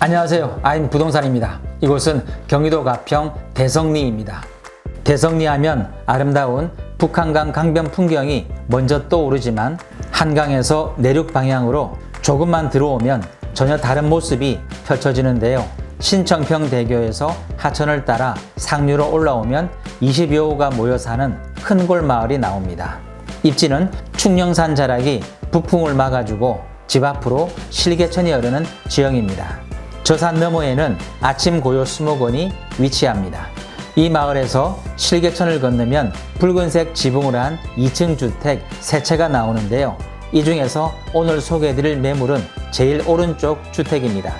안녕하세요. 아임 부동산입니다. 이곳은 경기도 가평 대성리입니다. 대성리 하면 아름다운 북한강 강변 풍경이 먼저 떠오르지만 한강에서 내륙 방향으로 조금만 들어오면 전혀 다른 모습이 펼쳐지는데요. 신청평 대교에서 하천을 따라 상류로 올라오면 20여 호가 모여 사는 큰 골 마을이 나옵니다. 입지는 충령산 자락이 북풍을 막아주고 집 앞으로 실개천이 흐르는 지형입니다. 저 산 너머에는 아침 고요 수목원이 위치합니다. 이 마을에서 실개천을 건너면 붉은색 지붕을 한 2층 주택 세 채가 나오는데요. 이 중에서 오늘 소개해드릴 매물은 제일 오른쪽 주택입니다.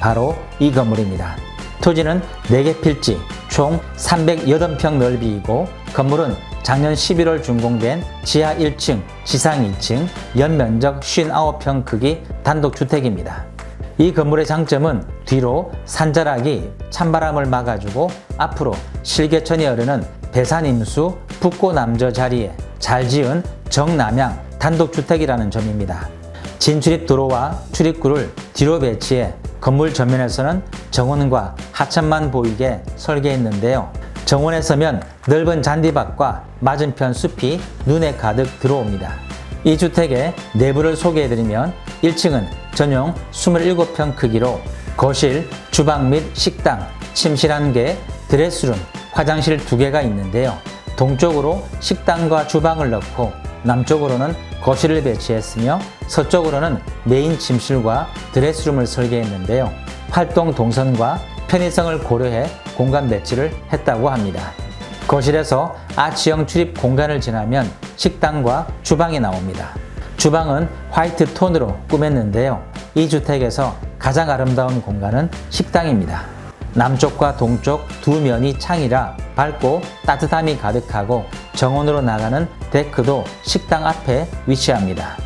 바로 이 건물입니다. 토지는 4개 필지, 총 308평 넓이이고 건물은 작년 11월 준공된 지하 1층, 지상 2층, 연면적 59평 크기 단독주택입니다. 이 건물의 장점은 뒤로 산자락이 찬바람을 막아주고 앞으로 실개천이 흐르는 배산임수 북고 남저 자리에 잘 지은 정남향 단독주택이라는 점입니다. 진출입 도로와 출입구를 뒤로 배치해 건물 전면에서는 정원과 하천만 보이게 설계했는데요. 정원에 서면 넓은 잔디밭과 맞은편 숲이 눈에 가득 들어옵니다. 이 주택의 내부를 소개해드리면 1층은 전용 27평 크기로 거실, 주방 및 식당, 침실 1개, 드레스룸, 화장실 2개가 있는데요. 동쪽으로 식당과 주방을 넣고 남쪽으로는 거실을 배치했으며 서쪽으로는 메인 침실과 드레스룸을 설계했는데요. 활동 동선과 편의성을 고려해 공간 배치를 했다고 합니다. 거실에서 아치형 출입 공간을 지나면 식당과 주방이 나옵니다. 주방은 화이트 톤으로 꾸몄는데요. 이 주택에서 가장 아름다운 공간은 식당입니다. 남쪽과 동쪽 두 면이 창이라 밝고 따뜻함이 가득하고 정원으로 나가는 데크도 식당 앞에 위치합니다.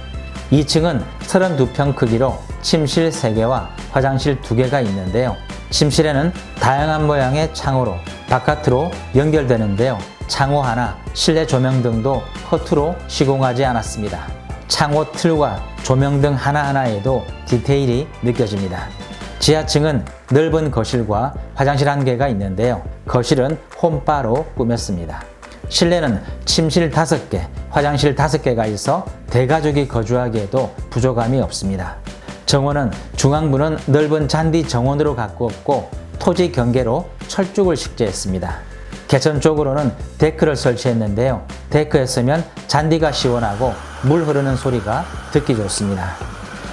2층은 32평 크기로 침실 3개와 화장실 2개가 있는데요. 침실에는 다양한 모양의 창호로 바깥으로 연결되는데요. 창호 하나, 실내 조명 등도 허투루 시공하지 않았습니다. 창호 틀과 조명 등 하나하나에도 디테일이 느껴집니다. 지하층은 넓은 거실과 화장실 한 개가 있는데요. 거실은 홈바로 꾸몄습니다. 실내는 침실 5개, 화장실 5개가 있어 대가족이 거주하기에도 부족함이 없습니다. 정원은 중앙부는 넓은 잔디 정원으로 가꾸었고 토지 경계로 철쭉을 식재했습니다. 개천 쪽으로는 데크를 설치했는데요. 데크에 서면 잔디가 시원하고 물 흐르는 소리가 듣기 좋습니다.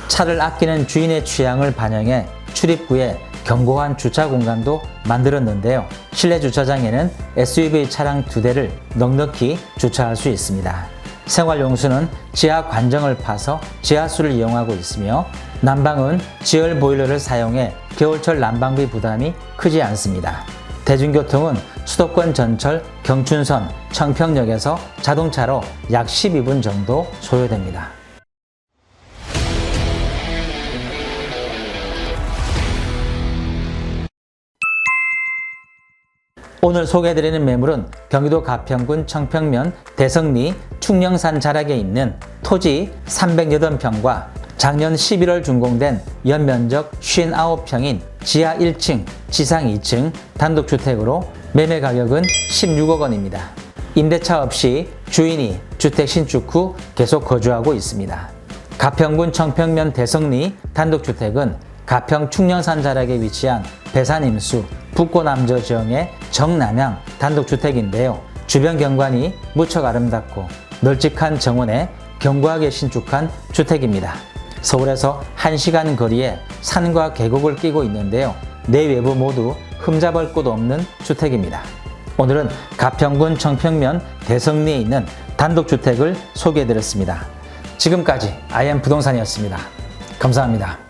차를 아끼는 주인의 취향을 반영해 출입구에 견고한 주차 공간도 만들었는데요. 실내 주차장에는 SUV 차량 두 대를 넉넉히 주차할 수 있습니다. 생활용수는 지하 관정을 파서 지하수를 이용하고 있으며 난방은 지열 보일러를 사용해 겨울철 난방비 부담이 크지 않습니다. 대중교통은 수도권 전철 경춘선 청평역에서 자동차로 약 12분 정도 소요됩니다. 오늘 소개해드리는 매물은 경기도 가평군 청평면 대성리 충령산 자락에 있는 토지 308평과 작년 11월 준공된 연면적 59평인 지하 1층, 지상 2층 단독주택으로 매매 가격은 16억 원입니다. 임대차 없이 주인이 주택 신축 후 계속 거주하고 있습니다. 가평군 청평면 대성리 단독주택은 가평 충령산 자락에 위치한 배산임수 북고남저 지역의 정남향 단독주택인데요. 주변 경관이 무척 아름답고 널찍한 정원에 견고하게 신축한 주택입니다. 서울에서 1시간 거리에 산과 계곡을 끼고 있는데요. 내외부 모두 흠잡을 곳 없는 주택입니다. 오늘은 가평군 청평면 대성리에 있는 단독주택을 소개해드렸습니다. 지금까지 IM 부동산이었습니다. 감사합니다.